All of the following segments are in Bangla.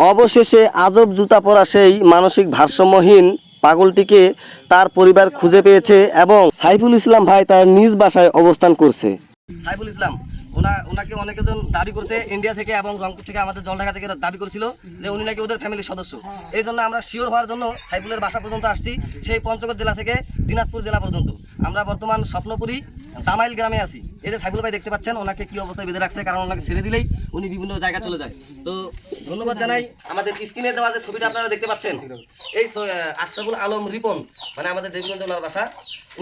অবশেষে আজব জুতা পরা সেই মানসিক ভারসাম্যহীন পাগলটিকে তার পরিবার খুঁজে পেয়েছে এবং সাইফুল ইসলাম ভাই তার নিজ বাসায় অবস্থান করছে। সাইফুল ইসলাম, ওনা, ওনাকে অনেকজন দাবি করছে ইন্ডিয়া থেকে এবং রংপুর থেকে আমাদের জলঢাকা থেকে দাবি করেছিল যে উনি নাকি ওদের ফ্যামিলির সদস্য। এই জন্য আমরা শিওর হওয়ার জন্য সাইফুলের বাসা পর্যন্ত আসছি, সেই পঞ্চগড় জেলা থেকে দিনাজপুর জেলা পর্যন্ত। আমরা বর্তমান স্বপ্নপুরি, দামাইল গ্রামে আছি। এই যে সাইফুল ভাই দেখতে পাচ্ছেন ওনাকে কি অবস্থায় বেঁধে রাখছে কারণ ওনাকে ছেড়ে দিলেই উনি বিভিন্ন জায়গায় চলে যায়। তো ধন্যবাদ জানাই। আমাদের স্ক্রিনে দেওয়া যে ছবিটা আপনারা দেখতে পাচ্ছেন এই আশরাফুল আলম রিপন মানে আমাদের দেবীগঞ্জ ওনার বাসা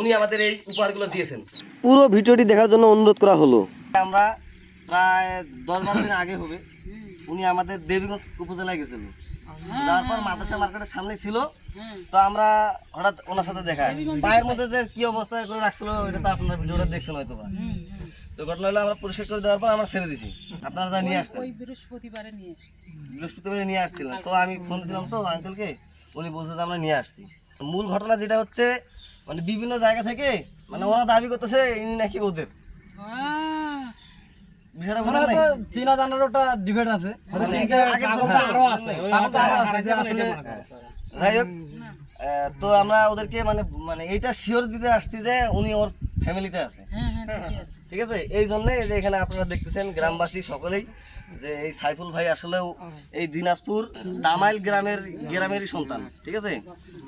উনি আমাদের এই উপহারগুলো দিয়েছেন। পুরো ভিডিওটি দেখার জন্য অনুরোধ করা হলো। আমরা প্রায় দশ বারো দিন আগে হবে উনি আমাদের দেবীগঞ্জ উপজেলায় গেছিল তারপর মাদ্রাসা মার্কেটের সামনে ছিল। তো আমরা হঠাৎ ওনার সাথে দেখা। পায়ের মধ্যে যে কি অবস্থা করে রাখছিল এটা তো আপনার ভিডিওটা দেখছেন হয়তো বা তো ঘটনা হলো আমরা পরিষ্কার করে দেওয়ার পর আমরা ছেড়ে দিছি। আপনারা যা নিয়ে আসছেন। বৃহস্পতিবারে নিয়ে বৃহস্পতিবার নিয়ে আসছিলাম তো আমি ফোন দিলাম তো আঙ্কেলকে উনি বলছে যে আমরা নিয়ে আসছি। মূল ঘটনা যেটা হচ্ছে মানে বিভিন্ন জায়গা থেকে মানে ওরা দাবি করতেছে ইনি নাকি ওদের। চীনা জানার ওটা ডিবেট আছে। মানে। পাগল তো আরও আছে। যে আসলে। যাই হোক তো আমরা ওদেরকে মানে মানে এইটা শিওর দিতে আসছি যে উনি ওর ফ্যামিলিতে আছে। হ্যাঁ হ্যাঁ আছে। ঠিক আছে? এই জন্য যে এখানে আপনারা দেখতেছেন গ্রামবাসী সকলেই যে এই সাইফুল ভাই আসলেও এই দিনাজপুর দামাইল গ্রামের গ্রামেরই সন্তান। ঠিক আছে?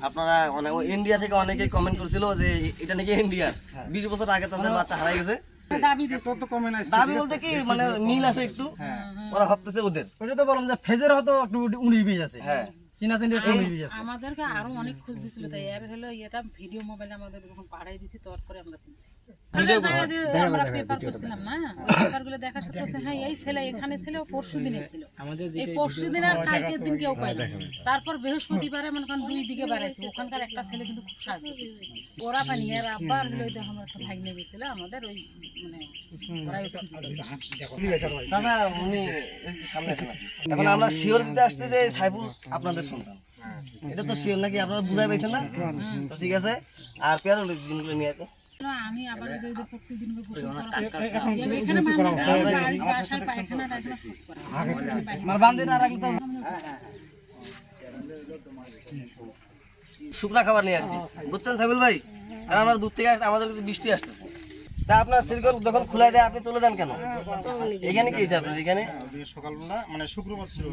আপনারা অনেক ইন্ডিয়া থেকে অনেকেই কমেন্ট করছিল যে এটা নাকি ইন্ডিয়ার বিশ বছর আগে তাদের বাচ্চা হারাই গেছে। দাবি বলতে কি মানে মিল আছে। একটু ওরা ভাবতেছে ওদের। ওটা তো বললাম যে ফেজের হয়তো একটু উনিশ বিশ আছে। হ্যাঁ। চীনা আছে। আমাদেরকে আরও অনেক খোঁজ দিছিল তাই। এর হলো এটা ভিডিও মোবাইলে আমাদের যখন পাঠাই দিছি তারপরে আমরা চিনছি। আমরা পেপার করছিলাম না? ওই পেপার দেখার সাথে বলছে, হ্যাঁ এই ছেলে এখানে ছিল পরশু দিন এসেছিল এই পরশু দিন আর কালকের দিন কেউ পায় না তারপর বৃহস্পতিবারে মনে করেন দুই দিকে বাড়াইছে। ওখানকার একটা ছেলে কিন্তু খুব সাহায্য করছে। ওরা পানি আর আব্বার হলো আমার একটা ভাগ্নে গেছিল আমাদের ওই মানে দাদা উনি সামনে এখন আমরা শিওর দিতে আসতে যে সাইফুল আপনাদের সন্তান এটা তো শিওর নাকি? আপনারা বুঝাই পাইছেন না? তো ঠিক আছে। আর পেয়ার জিনিসগুলো নিয়ে আসো না, আমি আবার প্রতিদিন বান্ধে না রাখলে তো শুকনা খাবার নিয়ে আসছি। বুঝছেন সাইফুল ভাই? কারণ আমরা দূর থেকে আসতে আমাদের বৃষ্টি আসতেছে। তা আপনার সিরকল যখন খোলা দেয় আপনি চলে যান কেন? এখানে কি হয়েছে আপনার? এখানে সকালবেলা মানে শুক্রবার ছিল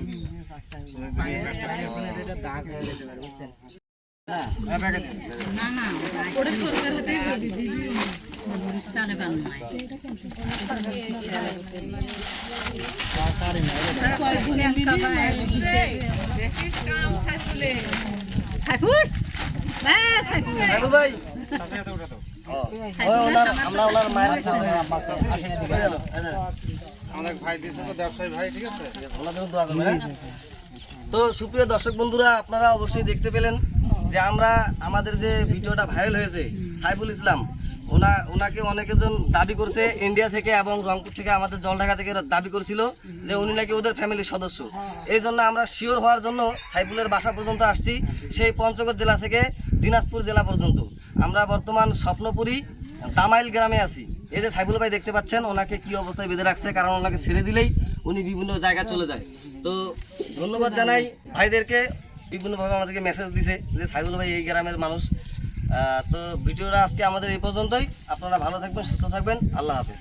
ভাই আমরা ওনার মায়ের কাছে গেল, এই যে, আমাদের ভাই দিয়েছে তো ব্যবসায়ী ভাই ঠিক আছে? ওনার দোয়া করবেন, হ্যাঁ? তো সুপ্রিয় দর্শক বন্ধুরা আপনারা অবশ্যই দেখতে পেলেন যে আমরা আমাদের যে ভিডিওটা ভাইরাল হয়েছে সাইফুল ইসলাম ওনা ওনাকে অনেকজন দাবি করছে ইন্ডিয়া থেকে এবং রংপুর থেকে আমাদের জলঢাকা থেকে দাবি করেছিল যে উনি নাকি ওদের ফ্যামিলির সদস্য। এই জন্য আমরা শিওর হওয়ার জন্য সাইফুলের বাসা পর্যন্ত আসছি সেই পঞ্চগড় জেলা থেকে দিনাজপুর জেলা পর্যন্ত। আমরা বর্তমান স্বপ্নপুরি তামাইল গ্রামে আছি। এই যে সাইফুল ভাই দেখতে পাচ্ছেন, ওনাকে কি অবস্থায় বেঁধে রাখছে, কারণ ওনাকে ছেড়ে দিলেই উনি বিভিন্ন জায়গায় চলে যায়। তো ধন্যবাদ জানাই ভাইদেরকে, বিভিন্নভাবে আমাদেরকে মেসেজ দিছে যে সাইফুল ভাই এই গ্রামের মানুষ। তো ভিডিওটা আজকে আমাদের এই পর্যন্তই। আপনারা ভালো থাকবেন, সুস্থ থাকবেন। আল্লাহ হাফেজ।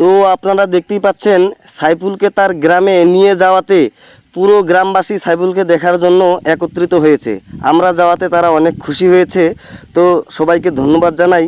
তো আপনারা দেখতেই পাচ্ছেন, সাইফুলকে তার গ্রামে নিয়ে যাওয়াতে পুরো গ্রামবাসী সাইফুলকে দেখার জন্য একত্রিত হয়েছে। আমরা যাওয়াতে তারা অনেক খুশি হয়েছে। তো সবাইকে ধন্যবাদ জানাই।